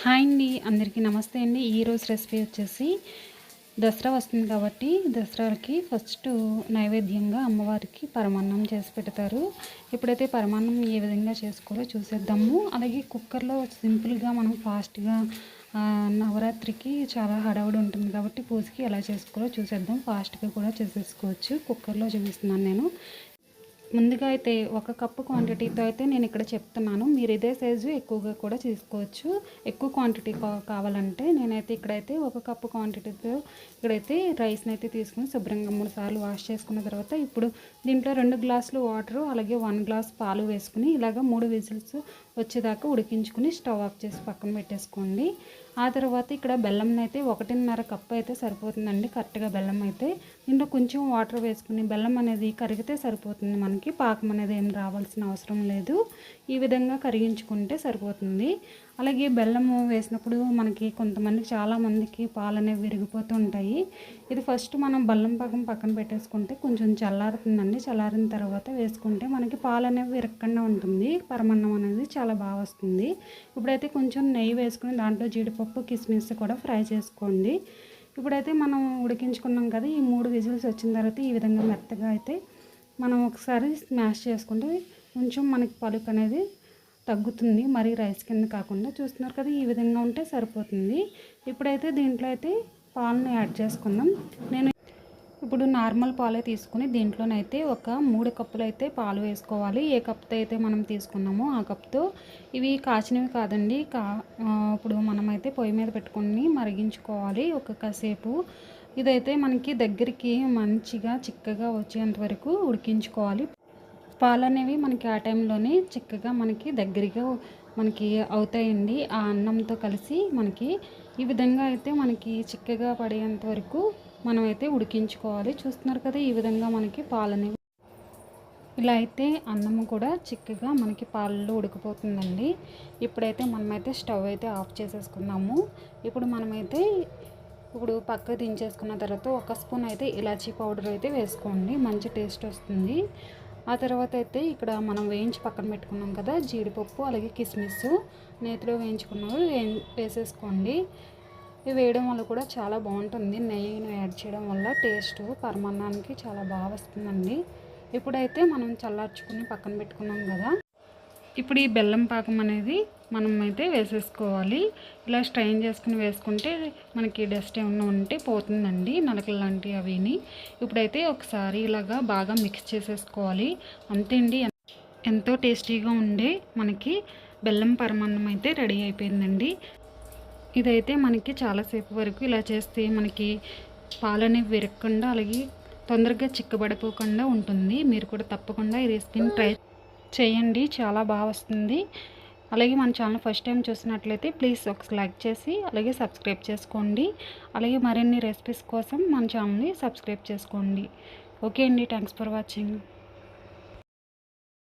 Hi అండి అందరికీ నమస్తే అండి. ఈరోజు రెసిపీ వచ్చేసి దసరా వస్తుంది కాబట్టి దసరాకి ఫస్ట్ నైవేద్యంగా అమ్మవారికి పరమాన్నం చేసి పెడతారు. ఇప్పుడైతే పరమాన్నం ఏ విధంగా చేసుకోవాలో చూసేద్దాము. అలాగే కుక్కర్లో సింపుల్గా మనం ఫాస్ట్గా నవరాత్రికి చాలా హడావుడి ఉంటుంది కాబట్టి పూజకి ఎలా చేసుకోవాలో చూసేద్దాం. ఫాస్ట్గా కూడా చేసేసుకోవచ్చు. కుక్కర్లో చూపిస్తున్నాను నేను. ముందుగా అయితే ఒక కప్పు క్వాంటిటీతో అయితే నేను ఇక్కడ చెప్తున్నాను. మీరు ఇదే సైజు ఎక్కువగా కూడా తీసుకోవచ్చు. ఎక్కువ క్వాంటిటీ కావాలంటే నేనైతే ఇక్కడైతే ఒక కప్పు క్వాంటిటీతో ఇక్కడైతే రైస్ని అయితే తీసుకుని శుభ్రంగా మూడు సార్లు వాష్ చేసుకున్న తర్వాత ఇప్పుడు దీంట్లో రెండు గ్లాసులు వాటరు అలాగే వన్ గ్లాస్ పాలు వేసుకుని ఇలాగ మూడు విజిల్స్ వచ్చేదాకా ఉడికించుకుని స్టవ్ ఆఫ్ చేసి పక్కన పెట్టేసుకోండి. ఆ తర్వాత ఇక్కడ బెల్లం అయితే ఒకటిన్నర కప్పు అయితే సరిపోతుందండి. కరెక్ట్గా బెల్లం అయితే దీంట్లో కొంచెం వాటర్ వేసుకుని బెల్లం అనేది కరిగితే సరిపోతుంది మనకి. పాకం అనేది ఏం రావాల్సిన అవసరం లేదు. ఈ విధంగా కరిగించుకుంటే సరిపోతుంది. అలాగే బెల్లము వేసినప్పుడు మనకి కొంతమంది చాలామందికి పాలు అనేవి విరిగిపోతూ ఉంటాయి. ఇది ఫస్ట్ మనం బెల్లం పాకం పక్కన పెట్టేసుకుంటే కొంచెం చల్లారుతుందండి. చల్లారిన తర్వాత వేసుకుంటే మనకి పాలు అనేవి విరగకుండా ఉంటుంది. పరమన్నం అనేది చాలా బాగా వస్తుంది. ఇప్పుడైతే కొంచెం నెయ్యి వేసుకుని దాంట్లో జీడిపప్పు కిస్మిస్ కూడా ఫ్రై చేసుకోండి. ఇప్పుడైతే మనం ఉడికించుకున్నాం కదా ఈ మూడు విజిల్స్ వచ్చిన తర్వాత ఈ విధంగా మెత్తగా అయితే మనం ఒకసారి స్మాష్ చేసుకుంటే కొంచెం మనకి పలుకు అనేది తగ్గుతుంది. మరి రైస్ కింద కాకుండా చూస్తున్నారు కదా ఈ విధంగా ఉంటే సరిపోతుంది. ఇప్పుడైతే దీంట్లో అయితే పాలను యాడ్ చేసుకుందాం. నేను ఇప్పుడు నార్మల్ పాలే తీసుకుని దీంట్లోనైతే ఒక మూడు కప్పులు అయితే పాలు వేసుకోవాలి. ఏ కప్తో అయితే మనం తీసుకున్నామో ఆ కప్తో ఇవి కాచినవి కాదండి. కా ఇప్పుడు మనమైతే పొయ్యి మీద పెట్టుకుని మరిగించుకోవాలి ఒక కాసేపు. ఇదైతే మనకి దగ్గరికి మంచిగా చిక్కగా వచ్చేంత వరకు ఉడికించుకోవాలి. పాలు అనేవి మనకి ఆ టైంలోనే చిక్కగా మనకి దగ్గరగా మనకి అవుతాయండి. ఆ అన్నంతో కలిసి మనకి ఈ విధంగా అయితే మనకి చిక్కగా పడేంత వరకు మనమైతే ఉడికించుకోవాలి. చూస్తున్నారు కదా ఈ విధంగా మనకి పాలని ఇలా అయితే అన్నము కూడా చిక్కగా మనకి పాలలో ఉడికిపోతుందండి. ఇప్పుడైతే మనమైతే స్టవ్ అయితే ఆఫ్ చేసేసుకున్నాము. ఇప్పుడు మనమైతే ఇప్పుడు పక్క దించేసుకున్న తర్వాత ఒక స్పూన్ అయితే ఇలాచీ పౌడర్ అయితే వేసుకోండి. మంచి టేస్ట్ వస్తుంది. ఆ తర్వాత అయితే ఇక్కడ మనం వేయించి పక్కన పెట్టుకున్నాం కదా జీడిపప్పు అలాగే కిస్మిస్ నేతిలో వేయించుకున్నవి వేసేసుకోండి. ఇవి వేయడం వల్ల కూడా చాలా బాగుంటుంది. నెయ్యిని యాడ్ చేయడం వల్ల టేస్ట్ పరమాన్నానికి చాలా బాగా వస్తుందండి. ఇప్పుడైతే మనం చల్లార్చుకుని పక్కన పెట్టుకున్నాం కదా. ఇప్పుడు ఈ బెల్లం పాకం అనేది మనం అయితే వేసేసుకోవాలి. ఇలా స్ట్రైన్ చేసుకుని వేసుకుంటే మనకి డస్ట్ ఏమన్నా ఉంటే పోతుందండి నలకలు లాంటివి అవిని. ఇప్పుడైతే ఒకసారి ఇలాగా బాగా మిక్స్ చేసేసుకోవాలి. అంతే అండి. ఎంతో టేస్టీగా ఉండే మనకి బెల్లం పరమాన్నం అయితే రెడీ అయిపోయిందండి. ఇదైతే మనకి చాలాసేపు వరకు ఇలా చేస్తే మనకి పాలని విరగకుండా అలాగే తొందరగా చిక్కబడిపోకుండా ఉంటుంది. మీరు కూడా తప్పకుండా ఈ రెసిపీని ట్రై చేయండి. చాలా బాగా వస్తుంది. అలాగే మన ఛానల్ ఫస్ట్ టైం చూసినట్లయితే ప్లీజ్ ఒక లైక్ చేసి అలాగే సబ్స్క్రైబ్ చేసుకోండి. అలాగే మరిన్ని రెసిపీస్ కోసం మన ఛానల్ని సబ్స్క్రైబ్ చేసుకోండి. ఓకే అండి. Thanks for watching